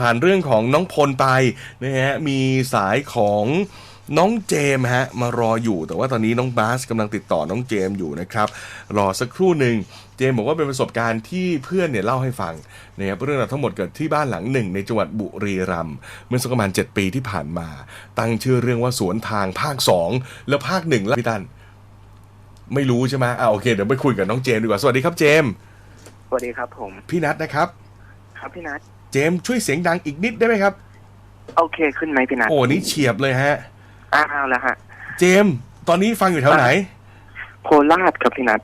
ผ่านเรื่องของน้องพลไปนะฮะมีสายของน้องเจมส์ฮะมารออยู่ แต่ว่าตอนนี้น้องบาสกำลังติดต่อน้องเจมส์อยู่นะครับ รอสักครู่หนึ่งเจมส์บอกว่าเป็นประสบการณ์ที่เพื่อนเนี่ยเล่าให้ฟังนะครับเรื่องราวทั้งหมดเกิดที่บ้านหลังหนึ่งในจังหวัดบุรีรัมย์เมื่อสักประมาณ 7 ปีที่ผ่านมา ตั้งชื่อเรื่องว่าสวนทางภาค 2 แล้วภาคหนึ่งแล้วพี่ตันไม่รู้ใช่ไหมอ่าโอเคเดี๋ยวไปคุยกับน้องเจมส์ดีกว่าสวัสดีครับเจมส์สวัสดีครับผม พี่นัทนะครับ ครับพี่นัท เจมส์ช่วยเสียงดังอีกนิดได้ไหมครับ โอเคขึ้นไหมพี่นัทโอ้นี่เฉียบเลยฮะ อ้าวแล้วฮะ เจมส์ตอนนี้ฟังอยู่แถวไหน โคราชครับพี่นัท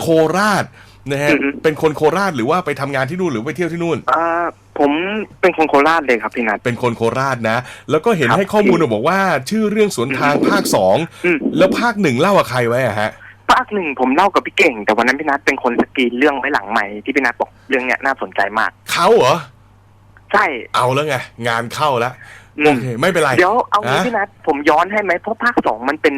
โคราชนะฮะอือฮึ เป็นคนโคราชหรือว่าไปทำงานที่นู่นหรือไปเที่ยวที่นู่น อ่าผมเป็นคนโคราชเลยครับพี่นัท เป็นคนโคราชนะ แล้วก็เห็นครับให้ข้อมูลมาบอกว่า ชื่อเรื่องสวนทางภาคสองอืม แล้วภาคหนึ่งเล่ากับใครไว้อะฮะ ภาคหนึ่งผมเล่ากับพี่เก่ง แต่วันนั้นพี่นัทเป็นคนสกรีนเรื่องไว้หลังใหม่ที่พี่นัทบอกเรื่องเนี้ยน่าสนใจมาก เขาเหรอ ใช่เอาแล้วไงงานเข้าแล้วอืโอมเคไม่เป็นไร เดี๋ยวเอางี้ฮะพี่นัทผมย้อนให้ไหมเพราะภาคสองมันเป็น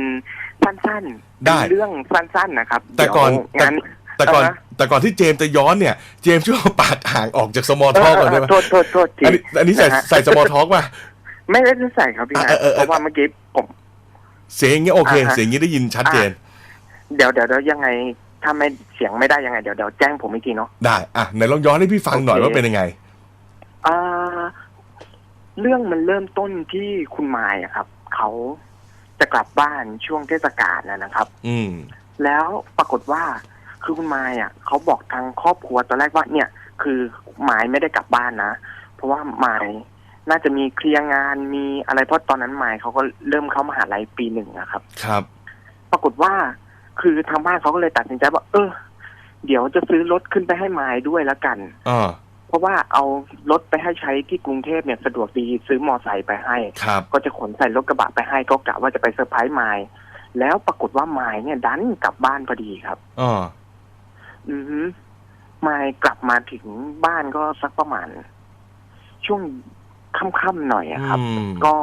สั้นๆได้เป็นเรื่องสั้นๆนะครับ แต่ก่อนเดี๋ยวงั้นแต่ก่อนอ่าฮะแต่ก่อนที่เจมส์จะย้อนเนี่ย เจมส์ช่วยเอาปากห่างออกจากสมอลท็อกก่อนได้ไหมเโทษโทษโทษทีอันนี้อันนี้ใส่ะฮะใส่สมอลท็อกป่ะไม่ได้ใส่ครับพี่นัทเออเออเออเพราะว่าเมื่อกี้ผมเสียงอย่างเงี้ยโอเคอ่าฮะเสียงอย่างงี้ได้ยินชัดเจนเดี๋ยวเดี๋ยวเดี๋ยวยังไงถ้าไม่เสียงไม่ได้ยังไงเดี๋ยวเดี๋ยวแจ้งผมอีกทีเนาะได้อะไหนลองย้อนให้พี่ฟังหน่อยโอเคว่าเป็นยังไง อ่าเรื่องมันเริ่มต้นที่คุณมายอะครับ เขาจะกลับบ้านช่วงเทศกาลนะนะครับ อืม แล้วปรากฏว่าคือคุณมายอะเขาบอกทางครอบครัวตอนแรกว่าเนี่ย คือมายไม่ได้กลับบ้านนะ เพราะว่ามายน่าจะมีเคลียร์งานมีอะไรเพราะตอนนั้นมายเขาก็เริ่มเข้ามหาลัยปีหนึ่งนะครับ ครับ ปรากฏว่าคือทางบ้านเขาก็เลยตัดสินใจว่า เออ เดี๋ยวจะซื้อรถขึ้นไปให้มายด้วยแล้วกันอ่าเพ ราะว่าเอารถไปให้ใช้ที่กรุงเทพเนี่ยสะดวกดีซื้อมอไซค์ไปให้ ครับ ก็จะขนใส่รถกระบะไปให้ก็กะว่าจะไปเซอร์ไพรส์มายแล้วปรากฏว่าไมายเนี่ยดันกลับบ้านพอดีครับอ่าอือฮึไมายกลับมาถึงบ้านก็สักประมาณ ช่วงค่ำๆหน่อยอะครับ อืม ก็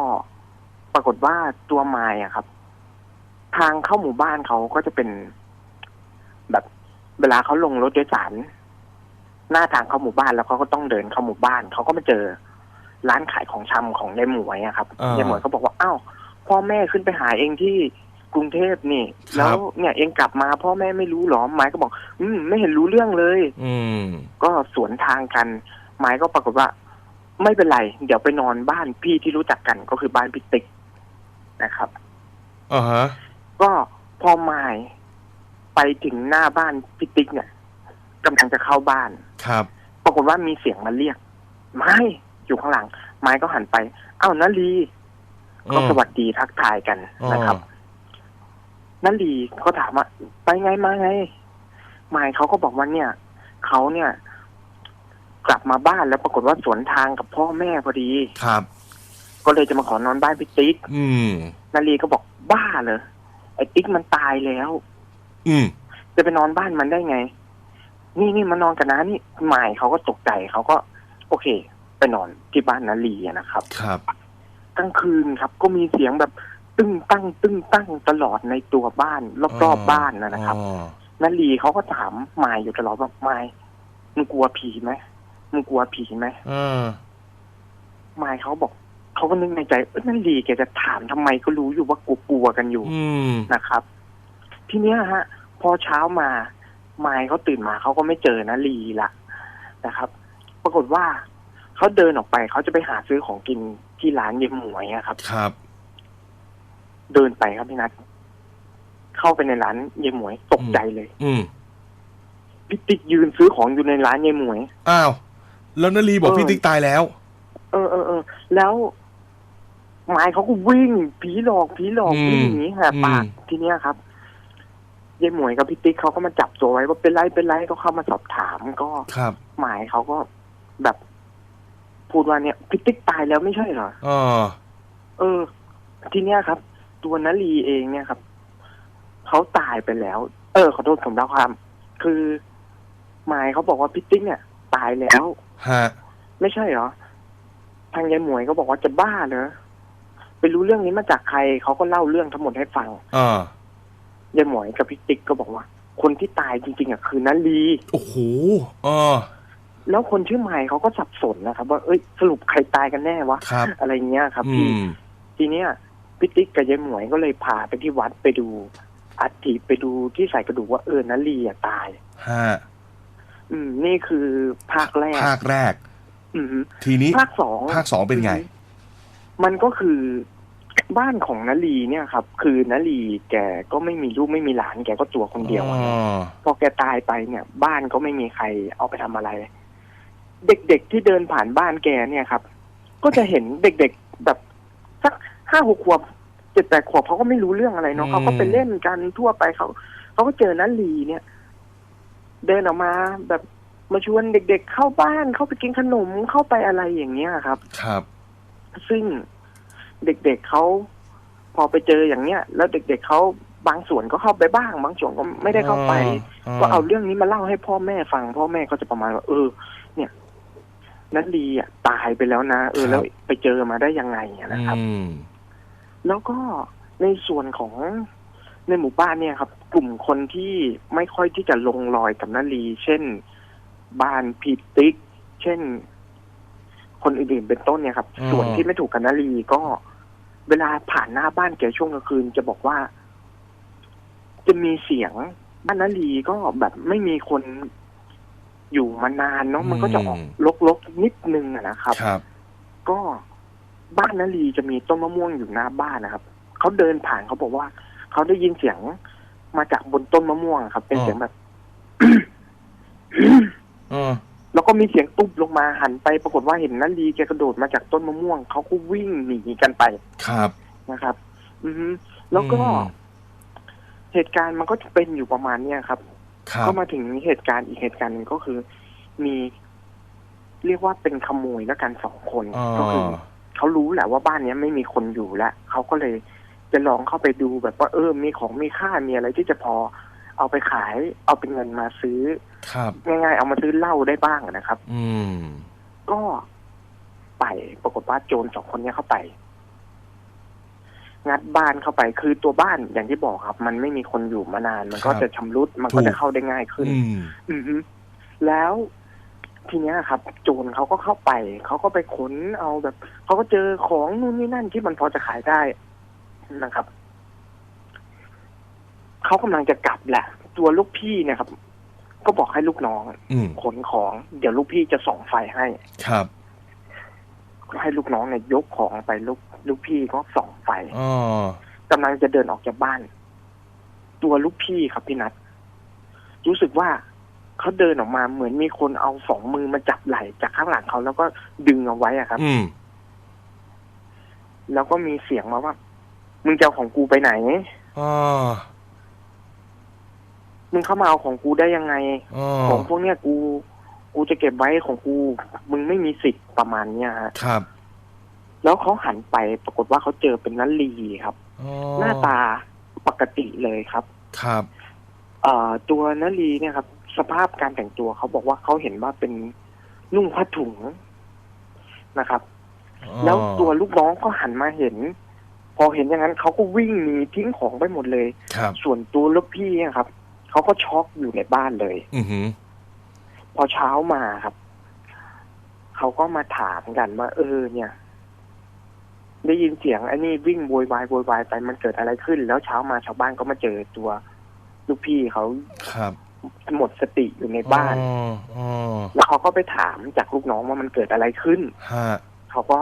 ปรากฏว่าตัวไมายอะครับ ทางเข้าหมู่บ้านเขาก็จะเป็น แบบเวลาเขาลงรถโดยสาร หน้าทางเข้าหมู่บ้านแล้วเขาก็ต้องเดินเข้าหมู่บ้านเขาก็มาเจอ ร้านขายของชำของยายหมวยอะครับอ่ายายหมวยเขาบอกว่าอ้าวพ่อแม่ขึ้นไปหาเองที่กรุงเทพนี่ครับแล้วเนี่ยเองกลับมาพ่อแม่ไม่รู้หรอไม้ก็บอก อืมไม่เห็นรู้เรื่องเลย อืมก็สวนทางกัน ไม้ก็ปรากฏว่า ไม่เป็นไร เดี๋ยวไปนอนบ้านพี่ที่รู้จักกันก็คือบ้านพี่ติ๊กนะครับอ่าฮะก็พอไม้ไปถึงหน้าบ้านพี่ติ๊กเนี่ยกำลังจะเข้าบ้าน ครับปรากฏว่ามีเสียงมาเรียก ไม้อยู่ข้างหลัง ไม้ก็หันไป อ้าวนาลีก็สวัสดีทักทายกันนะครับนาลีก็ถามว่าไปไงมาไง ไม้เขาก็บอกว่าเนี่ยเขาเนี่ย กลับมาบ้านแล้วปรากฏว่าสวนทางกับพ่อแม่พอดีครับ ก็เลยจะมาขอนอนบ้านพี่ติ๊กอืมนาลีก็บอกบ้าเหรอไอ้ติ๊กมันตายแล้ว อืมจะไปนอนบ้านมันได้ไง นี่นี่มานอนกันนะนี่หมายเขาก็ตกใจเขาก็ โอเค ไปนอนที่บ้านนาลีอะนะครับ ครับกลางคืนครับ ก็มีเสียงแบบตึ้งตั้ง ตึ้งตั้งตลอดในตัวบ้านรอบๆบบ้านนะนะครับอ๋อนาลีเขาก็ถามหมายอยู่ตลอดว่าหมายมึงกลัวผีไหมมึงกลัวผีไหมอ่าหมายเขาบอกเขาก็นึกในใจเอ้ยนาลีแกจะถามทำไมก็รู้อยู่ว่ากลัวๆกันอยู่อืมนะครับ ทีเนี้ยฮะ พอเช้ามาไมายเขาตื่นมาเขาก็ไม่เจอนะลีละนะครับ ปรากฏว่าเขาเดินออกไปเขาจะไปหาซื้อของกินที่ร้านเยมหมวยอะครับ ครับ เดินไปครับพี่นัทเข้าไปในร้านเยมหมวยตกใจเลย อืมพี่ติ๊กยืนซื้อของอยู่ในร้านเยมหมวยอ้าวแล้วนาลีบอกเออพี่ติ๊กตายแล้ว เออเออเออแล้วไม้เขาก็วิ่งผีหลอกผีหลอกอืมวิ่งหนีหาปากอืมทีเนี้ยครับ ยายหมวยกับพี่ติ๊กเขาก็มาจับตัวไว้ว่าเป็นไรเป็นไรก็เข้ามาสอบถามก็ครับหมายเขาก็แบบพูดว่าเนี่ยพี่ติ๊กตายแล้วไม่ใช่เหรออ๋อเออ ทีเนี้ยครับ ตัวนลีเองเนี่ยครับเขาตายไปแล้ว เออขอโทษผมเล่าความ คือหมายเขาบอกว่าพี่ติ๊กเนี่ย ตายแล้วฮะไม่ใช่เหรอทางยายหมวยก็บอกว่าจะบ้าเหรอไปรู้เรื่องนี้มาจากใครเขาก็เล่าเรื่องทั้งหมดให้ฟังอ่า ยายหมวยกับพี่ติ๊กก็บอกว่า คนที่ตายจริง ๆอะคือนัลีโอ้โหอ๋อแล้วคนชื่อไมค์เขาก็สับสนนะครับ ว่าเอ้ยสรุปใครตายกันแน่วะครับ อะไรเงี้ยครับอืพี่มทีเนี้ยพี่ติ๊กกับยายหมวยก็เลยพาไปที่วัดไปดูอัฐิไปดูที่ใส่กระดูกว่าเออนาลีอะตายฮะอืม นี่คือภาคแรกภาคแรก อืมฮึทีนี้ภาคสองภาคสองเป็นไง มันก็คือ บ้านของนาลีเนี่ยครับ คือนาลีแกก็ไม่มีลูกไม่มีหลาน แกก็ตัวคนเดียวอะอ๋อพอแกตายไปเนี่ย บ้านก็ไม่มีใครเอาไปทำอะไร เด็กๆที่เดินผ่านบ้านแกเนี่ยครับ ก็จะเห็นเด็กๆแบบสักห้าหกขวบเจ็ดแปดขวบเขาก็ไม่รู้เรื่องอะไรเนาะเขาก็ไปเล่นกันทั่วไปเขาเขาก็เจอนันลีเนี่ย เดินออกมาแบบมาชวนเด็ก ๆ เข้าบ้านเข้าไปกินขนมเข้าไปอะไรอย่างเงี้ยครับ ครับ ซึ่ง เด็กๆเขาพอไปเจออย่างเนี้ย แล้วเด็กๆเขาบางส่วนก็เข้าไปบ้าง บางส่วนก็ไม่ได้เข้าไป ก็เอาเรื่องนี้มาเล่าให้พ่อแม่ฟัง พ่อแม่ก็จะประมาณว่า เออ เนี่ยนันลีอะตายไปแล้วนะเออ แล้วไปเจอมาได้ยังไงอะนะครับอืมแล้วก็ในส่วนของในหมู่บ้านเนี่ยครับ กลุ่มคนที่ไม่ค่อยที่จะลงรอยกับนาลี เช่น บ้านพีติ๊ก เช่น คนอื่นๆเป็นต้นเนี่ยครับอืมส่วนที่ไม่ถูกกับนาลีก็ เวลาผ่านหน้าบ้านแกช่วงกลางคืนจะบอกว่า จะมีเสียงบ้านนาลีก็แบบไม่มีคนอยู่มานานเนาะมันก็จะออกลกๆนิดนึงอะนะครับครับ ก็บ้านนาลีจะมีต้นมะม่วงอยู่หน้าบ้านนะครับเขาเดินผ่านเขาบอกว่าเขาได้ยินเสียงมาจากบนต้นมะม่วงอะครับ เป็นอ๋อเสียงแบบอ๋อ แล้วก็มีเสียงตุ๊บลงมาหันไป ปรากฏว่าเห็นนาลีแกกระโดดมาจากต้นมะม่วงเขาก็วิ่งหนีกันไปครับนะครับ อือฮึแล้วก็อืมเหตุการณ์มันก็จะเป็นอยู่ประมาณเนี้ยครับครับก็มาถึงเหตุการณ์อีกเหตุการณ์หนึ่งก็คือ มี เรียกว่าเป็นขโมยแล้วกันสองคนอ๋อก็คือเขารู้แหละว่าบ้านเนี้ยไม่มีคนอยู่แล้วเขาก็เลยจะลองเข้าไปดูแบบว่าเออ มีของมีค่ามีอะไรที่จะพอ เอาไปขาย เอาเป็นเงินมาซื้อ ครับง่ายๆเอามาซื้อเหล้าได้บ้างอะนะครับ อืม ก็ไปปรากฏว่าโจรสองคนเนี้ยเข้าไป งัดบ้านเข้าไปคือตัวบ้านอย่างที่บอกครับ มันไม่มีคนอยู่มานาน มันก็ครับจะชำรุดมันก็ถูก จะเข้าได้ง่ายขึ้น อืม อือฮึแล้วทีเนี้ยครับ โจรเขาก็เข้าไปเขาก็ไปขนเอาแบบเขาก็เจอของนู่นนี่นั่นที่มันพอจะขายได้นะครับ เขากำลังจะกลับแหละ ตัวลูกพี่เนี่ยครับ ก็บอกให้ลูกน้องอืมขนของ เดี๋ยวลูกพี่จะส่องไฟให้ครับให้ลูกน้องเนี่ยยกของไปลูกลูกพี่ก็ส่องไฟอ๋อกำลังจะเดินออกจากบ้าน ตัวลูกพี่ครับพี่นัทรู้สึกว่าเขาเดินออกมาเหมือนมีคนเอาสองมือมาจับไหล่จากข้างหลังเขาแล้วก็ดึงเอาไว้อะครับอืมแล้วก็มีเสียงมาว่า มึงจะเอาของกูไปไหนอ๋อ มึงเข้ามาเอาของกูได้ยังไง อ๋อของพวกเนี้ยกู กูจะเก็บไว้ของกู มึงไม่มีสิทธิ์ประมาณเนี้ยฮะ ครับแล้วเขาหันไปปรากฏว่าเขาเจอเป็นนัลลีครับ อ๋อหน้าตาปกติเลยครับ ครับเอ่อตัวนัลลีเนี่ยครับ สภาพการแต่งตัวเขาบอกว่าเขาเห็นว่าเป็นนุ่งผ้าถุงนะครับแล้วตัวลูกน้องก็หันมาเห็น พอเห็นอย่างนั้นเขาก็วิ่งหนีทิ้งของไปหมดเลย ครับ ส่วนตัวลูกพี่เนี่ยครับ เขาก็ช็อกอยู่ในบ้านเลยอือหือพอเช้ามาครับ เขาก็มาถามกันว่าเออ เนี่ย ได้ยินเสียงไอ้นี่วิ่งโวยวายโวยวายไปมันเกิดอะไรขึ้น แล้วเช้ามาชาวบ้านก็มาเจอตัวลูกพี่เขาครับหมดสติอยู่ในบ้านอ๋ออ๋อแล้วเขาก็ไปถามจากลูกน้องว่ามันเกิดอะไรขึ้นฮะเขาก็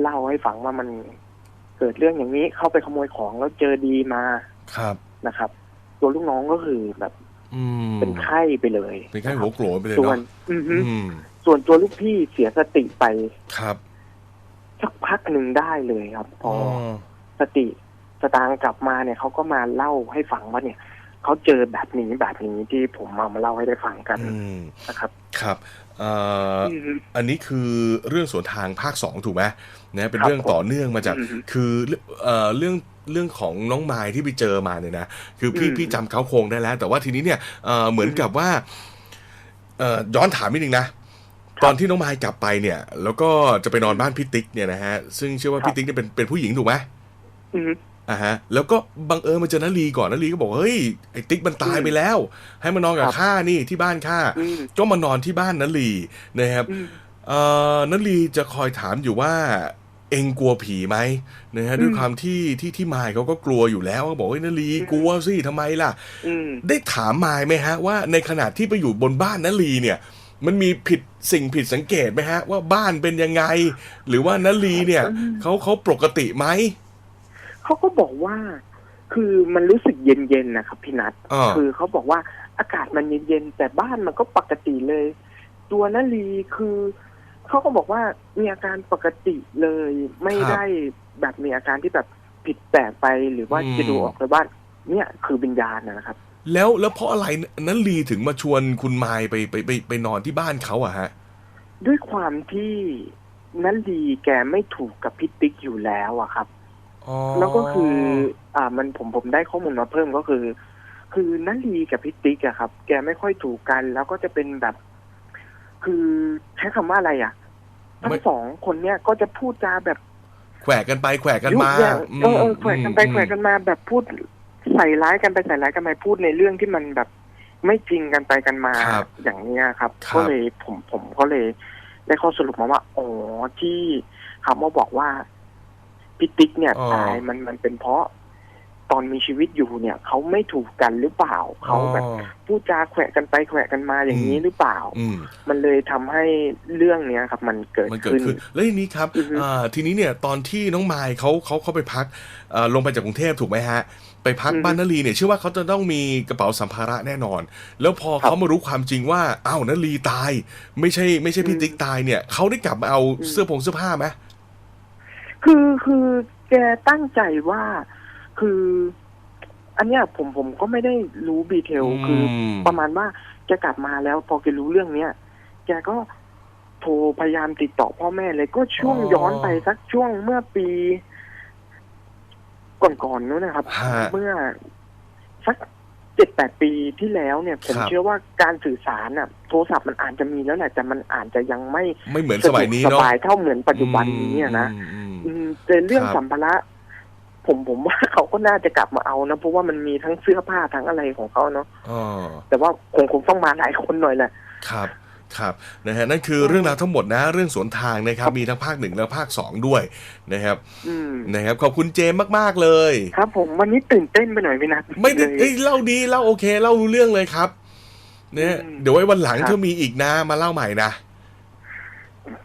เล่าให้ฟังว่ามันเกิดเรื่องอย่างนี้เข้าไปขโมยของแล้วเจอดีมาครับนะครับ ตัวลูกน้องก็คือแบบอืมเป็นไข้ไปเลย เป็นแค่หัวโกรธไปเลยส่วนเนาะอือฮึอืมส่วนตัวลูกพี่เสียสติไปครับสักพักหนึ่งได้เลยครับ พอ๋อออสติสตางค์กลับมาเนี่ยเขาก็มาเล่าให้ฟังว่าเนี่ยเขาเจอแบบนี้แบบนี้ที่ผมเอามาเล่าให้ได้ฟังกันอืมนะครับ ครับเอ่อออือฮึอันนี้คือเรื่องสวนทางภาคสองถูกไหมนะเป็นครับเรื่องต่อเนื่องมาจากอือฮึคือเอ่อเรื่อง เรื่องของน้องไม้ที่ไปเจอมาเนี่ยนะคือพี่อืมพี่จำเขาโครงได้แล้ว แต่ว่าทีนี้เนี่ยเอ่อเหมือนกับว่าเอ่อย้อนถามนิดนึงนะครับตอนที่น้องไม้กลับไปเนี่ย แล้วก็จะไปนอนบ้านพี่ติ๊กเนี่ยนะฮะซึ่งเชื่อว่าครับพี่ติ๊กเนี่ยเป็นเป็นผู้หญิงถูกไหมอือฮึอ่าฮะ แล้วก็บังเอิญมาเจอนาลีก่อนนาลีก็บอกเฮ้ยไอ้ติ๊กมันตายไปแล้ว ให้มานอนกับครับข้านี่ที่บ้านข้าอืมก็มานอนที่บ้านนาลีนะครับอืมเอ่อนันลีจะคอยถามอยู่ว่า เองกลัวผีไหมนะฮะอืมด้วยความที่ที่ที่มายเขาก็กลัวอยู่แล้วก็บอกว่านันลีอืมกลัวสิทำไมล่ะอืมได้ถามมายไหมฮะ ว่าในขณะที่ไปอยู่บนบ้านนันลีเนี่ย มันมีผิดสิ่งผิดสังเกตไหมฮะ ว่าบ้านเป็นยังไง หรือว่านันลีเนี่ยอืมเขาเขาปกติไหมเขาก็บอกว่า คือมันรู้สึกเย็นๆนะครับพี่นัทอ่าคือเขาบอกว่าอากาศมันเย็นๆแต่บ้านมันก็ปกติเลย ตัวนาลีคือ เขาก็บอกว่ามีอาการปกติเลยไม่ได้แบบมีอาการที่แบบผิดแปลกไปหรือว่าจะดูออกเลยว่าเนี่ยคือวิญญาณนะครับ แล้วแล้วเพราะอะไรนันลีถึงมาชวนคุณมายไปไปไปไปนอนที่บ้านเขาอะฮะ ด้วยความที่นันลีแกไม่ถูกกับพิติกอยู่แล้วอะครับ อ๋อแล้วก็คือ อ่า มันผมผมได้ข้อมูลมาเพิ่มก็คือ คือนันลีกับพิติกอะครับ แกไม่ค่อยถูกกัน แล้วก็จะเป็นแบบ คือใช้คำว่าอะไรอะทั้งสองคนเนี้ยก็จะพูดจาแบบ แขวะกันไปแขวะกันมายุแยงเออเออแขวะกันไปอืมแขวะกันมาแบบพูดใส่ร้ายกันไปใส่ร้ายกันมาพูดในเรื่องที่มันแบบไม่จริงกันไปกันมาครับอย่างเนี้ยครับครับ ก็เลยผมผมก็เลย ได้ข้อสรุปมาว่าอ๋อที่เขามาบอกว่าพิติกเนี่ยตายมันมันเป็นเพราะ ตอนมีชีวิตอยู่เนี่ยเขาไม่ถูกกันหรือเปล่าเขาแบบอ๋อพูดจาแขวะกันไปแขวะกันมาอย่างนี้อืมหรือเปล่าอืมมันเลยทำให้เรื่องเนี้ยครับ มันเกิดมันเกิดขึ้นขึ้นแล้วทีนี้ครับอือฮึอ่าทีนี้เนี่ยตอนที่น้องมายเขาเขาเขาไปพักเอ่อลงไปจากกรุงเทพถูกไหมฮะ ไปพักอือฮึบ้านนาลีเนี่ยเชื่อว่าเขาจะต้องมีกระเป๋าสัมภาระแน่นอน แล้วพอครับเขามารู้ความจริงว่าอ้าวนาลีตาย ไม่ใช่ ไม่ใช่พี่อืมติ๊กตายเนี่ยเขาได้กลับมาเอาอืมเสื้อผงเสื้อผ้าไหมคือคือแกตั้งใจว่า คือ อันเนี้ยผมผมก็ไม่ได้รู้บีเทลคือมประมาณว่าแกกลับมาแล้วพอแกรู้เรื่องเนี้ยแกก็โทรพยายามติดต่อพ่อแม่เลยก็ช่วงอ๋อย้อนไปสักช่วงเมื่อปี ก่อนๆนู้นนะครับฮะเมื่อสักเจ็ดแปดปีที่แล้วเนี่ย ผมครับเชื่อว่าการสื่อสารน่ะ โทรศัพท์มันอาจจะมีแล้วแหละแต่มันอาจจะยังไม่ไม่เหมือนสะสดมัวยกนี้สเนาะบายเท่าเหมือนปัจจุบันนี้อะนะอืมอืมอืมแต่เรื่องครับสัมภาระ ผมผมว่าเขาก็น่าจะกลับมาเอานะเพราะว่ามันมีทั้งเสื้อผ้าทั้งอะไรของเขาเนาะอ๋อแต่ว่าคงคงต้องมาหลายคนหน่อยแหละครับครับนะฮะนั่นคืออืมเรื่องราวทั้งหมดนะเรื่องสวนทางนะครับ มีทั้งภาคหนึ่งและภาคสองด้วยนะครับอืมนะครับขอบคุณเจมส์มากๆเลย ครับ ผมวันนี้ตื่นเต้นไปหน่อยพี่นัทไม่ได้เลยเอ้ยเล่าดีเล่าโอเคเล่ารู้เรื่องเลยครับเนี่ยอืมเดี๋ยวไว้วันหลังครับถ้ามีอีกนะมาเล่าใหม่นะ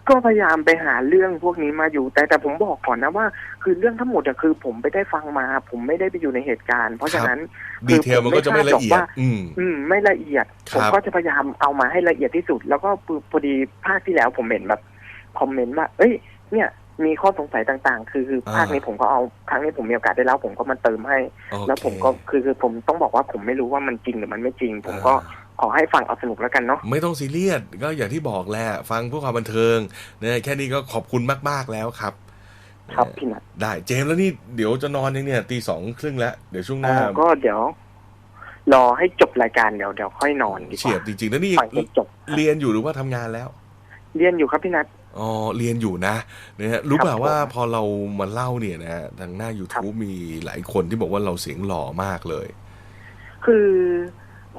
ก็พยายามไปหาเรื่องพวกนี้มาอยู่ แต่แต่ผมบอกก่อนนะว่า คือเรื่องทั้งหมดอะคือผมไปได้ฟังมา ผมไม่ได้ไปอยู่ในเหตุการณ์ เพราะฉะนั้นดีเทลมันก็จะไม่ละเอียดว่าอืมอืมไม่ละเอียดครับผมก็จะพยายามเอามาให้ละเอียดที่สุด แล้วก็พอดีภาคที่แล้วผมเห็นแบบคอมเมนต์ว่า เอ้ย เนี่ยมีข้อสงสัยต่างๆ คือคือภาคนี้ผมก็เอาครั้งนี้ผมมีโอกาสได้แล้วผมก็มาเติมให้โอเคแล้วผมก็คือคือผมต้องบอกว่าผมไม่รู้ว่ามันจริงหรือมันไม่จริง ผมก็ ขอให้ฟังเอาสนุกแล้วกันเนาะไม่ต้องซีเรียสก็อย่างที่บอกแหละฟังเพื่อความบันเทิงเนี่ยแค่นี้ก็ขอบคุณมากๆแล้วครับ ครับพี่นัทได้เจมส์แล้วนี่เดี๋ยวจะนอนยังเนี่ยตีสองครึ่งแล้วเดี๋ยวช่วงหอ๋น้าอก็เดี๋ยว รอให้จบรายการเดี๋ยวเดี๋ยวค่อยนอนดีกเฉียว่าบจริงๆแล้วนี่ฟังจนจบเรียนอยู่หรือว่าทำงานแล้ว เรียนอยู่ครับพี่นัทอ๋อเรียนอยู่นะนะฮะรู้เปล่าครับว่าผมพอเรามาเล่าเนี่ยนะฮะทางหน้า YouTube มีหลายคนที่บอกว่าเราเสียงหล่อมากเลย คือ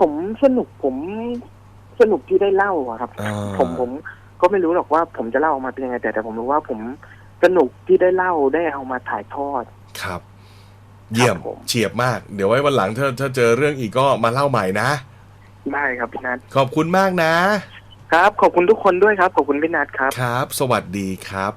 ผมสนุกผมสนุกที่ได้เล่าอะครับ อ่า ผมผมก็ไม่รู้หรอกว่า ผมจะเล่าออกมาเป็นยังไงแต่แต่ผมรู้ว่าผมสนุกที่ได้เล่าได้เอามาถ่ายทอด ครับ เยี่ยมครับผม เฉียบมาก เดี๋ยวไว้วันหลังถ้าถ้าเจอเรื่องอีกก็มาเล่าใหม่นะ ได้ครับพี่นัทขอบคุณมากนะ ครับ ขอบคุณทุกคนด้วยครับ ขอบคุณพี่นัทครับ ครับ สวัสดีครับ